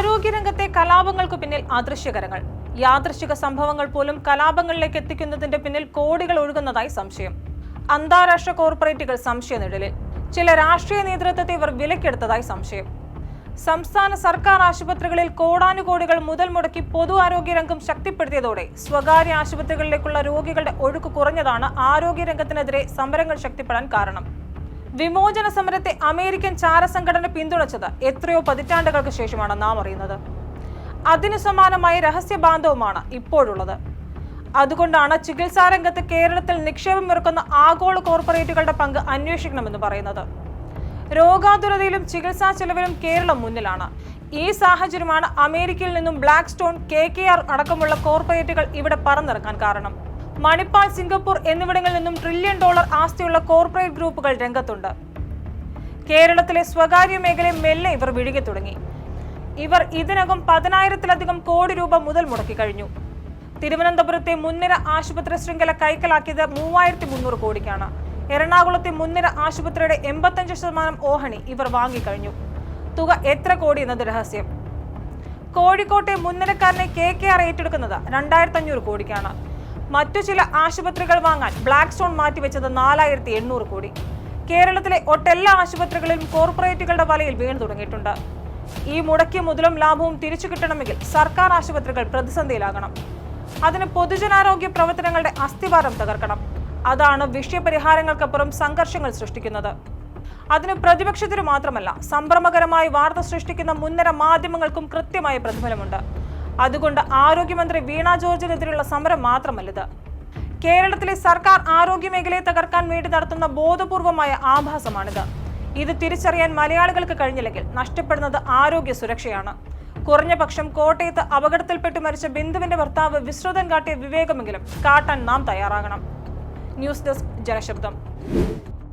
ആരോഗ്യരംഗത്തെ കലാപങ്ങൾക്ക് പിന്നിൽ അദൃശ്യകരങ്ങൾ യാദൃശ്ചിക സംഭവങ്ങൾ പോലും കലാപങ്ങളിലേക്ക് എത്തിക്കുന്നതിന്റെ പിന്നിൽ കോടികൾ ഒഴുകുന്നതായി സംശയം. അന്താരാഷ്ട്ര കോർപ്പറേറ്റുകൾ സംശയനിഴലിൽ ചില രാഷ്ട്രീയ നേതൃത്വത്തെ ഇവർ വിലക്കെടുത്തതായി സംശയം. സംസ്ഥാന സർക്കാർ ആശുപത്രികളിൽ കോടാനുകോടികൾ മുതൽ മുടക്കി പൊതു ആരോഗ്യരംഗം ശക്തിപ്പെടുത്തിയതോടെ സ്വകാര്യ ആശുപത്രികളിലേക്കുള്ള രോഗികളുടെ ഒഴുക്ക് കുറഞ്ഞതാണ് ആരോഗ്യരംഗത്തിനെതിരെ സമരങ്ങൾ ശക്തിപ്പെടാൻ കാരണം. വിമോചന സമരത്തെ അമേരിക്കൻ ചാരസംഘടന പിന്തുണച്ചത് എത്രയോ പതിറ്റാണ്ടുകൾക്ക് ശേഷമാണ് നാം അറിയുന്നത്. അതിനു സമാനമായ രഹസ്യബാന്ധവുമാണ് ഇപ്പോഴുള്ളത്. അതുകൊണ്ടാണ് ചികിത്സാ രംഗത്ത് കേരളത്തിൽ നിക്ഷേപം ഇറക്കുന്ന ആഗോള കോർപ്പറേറ്റുകളുടെ പങ്ക് അന്വേഷിക്കണമെന്ന് പറയുന്നത്. രോഗാതുരതയിലും ചികിത്സാ ചെലവിലും കേരളം മുന്നിലാണ്. ഈ സാഹചര്യമാണ് അമേരിക്കയിൽ നിന്നും Black Stone K K R അടക്കമുള്ള കോർപ്പറേറ്റുകൾ ഇവിടെ പറന്നിറക്കാൻ കാരണം. മണിപ്പാൽ സിംഗപ്പൂർ എന്നിവിടങ്ങളിൽ നിന്നും ട്രില്യൺ ഡോളർ ആസ്തിയുള്ള കോർപ്പറേറ്റ് ഗ്രൂപ്പുകൾ രംഗത്തുണ്ട്. കേരളത്തിലെ സ്വകാര്യ മേഖലയെ മെല്ലെ ഇവർ വിഴുകി തുടങ്ങി. ഇവർ ഇതിനകം പതിനായിരത്തിലധികം കോടി രൂപ മുതൽ മുടക്കി കഴിഞ്ഞു. തിരുവനന്തപുരത്തെ മുൻനിര ആശുപത്രി ശൃംഖല കൈക്കലാക്കിയത് മൂവായിരത്തി മുന്നൂറ് കോടിക്കാണ്. എറണാകുളത്തെ മുൻനിര ആശുപത്രിയുടെ എൺപത്തഞ്ച് ശതമാനം ഓഹണി ഇവർ വാങ്ങിക്കഴിഞ്ഞു തുക എത്ര കോടി എന്നത് രഹസ്യം. കോഴിക്കോട്ടെ മുൻനിരക്കാരനെ കെ കെ ആർ ഏറ്റെടുക്കുന്നത് രണ്ടായിരത്തി അഞ്ഞൂറ് കോടിക്കാണ്. മറ്റു ചില ആശുപത്രികൾ വാങ്ങാൻ ബ്ലാക്ക് സ്റ്റോൺ മാറ്റിവെച്ചത് നാലായിരത്തി എണ്ണൂറ് കോടി. കേരളത്തിലെ ഒട്ടെല്ലാ ആശുപത്രികളിലും കോർപ്പറേറ്റുകളുടെ വലയിൽ വീണു തുടങ്ങിയിട്ടുണ്ട്. ഈ മുടക്കിയ മുതലും ലാഭവും തിരിച്ചു കിട്ടണമെങ്കിൽ സർക്കാർ ആശുപത്രികൾ പ്രതിസന്ധിയിലാകണം. അതിന് പൊതുജനാരോഗ്യ പ്രവർത്തനങ്ങളുടെ അസ്ഥിവാരം തകർക്കണം. അതാണ് വിഷയപരിഹാരങ്ങൾക്കപ്പുറം സംഘർഷങ്ങൾ സൃഷ്ടിക്കുന്നത്. അതിന് പ്രതിപക്ഷത്തിന് മാത്രമല്ല സംഭ്രമകരമായി വാർത്ത സൃഷ്ടിക്കുന്ന മുൻനിര മാധ്യമങ്ങൾക്കും കൃത്യമായ പ്രതിഫലമുണ്ട്. അതുകൊണ്ട് ആരോഗ്യമന്ത്രി വീണ ജോർജിനെതിരെയുള്ള സമരം മാത്രമല്ലത്. കേരളത്തിലെ സർക്കാർ ആരോഗ്യ മേഖലയെ തകർക്കാൻ വേണ്ടി നടത്തുന്ന ബോധപൂർവമായ ആഭാസമാണിത്. ഇത് തിരിച്ചറിയാൻ മലയാളികൾക്ക് കഴിഞ്ഞില്ലെങ്കിൽ നഷ്ടപ്പെടുന്നത് ആരോഗ്യ സുരക്ഷയാണ്. കുറഞ്ഞ പക്ഷം കോട്ടയത്ത് അപകടത്തിൽപ്പെട്ട് മരിച്ച ബിന്ദുവിന്റെ ഭർത്താവ് വിശ്രുതൻ കാട്ടിയ വിവേകമെങ്കിലും കാട്ടാൻ നാം തയ്യാറാകണം. News desk Janashabdam.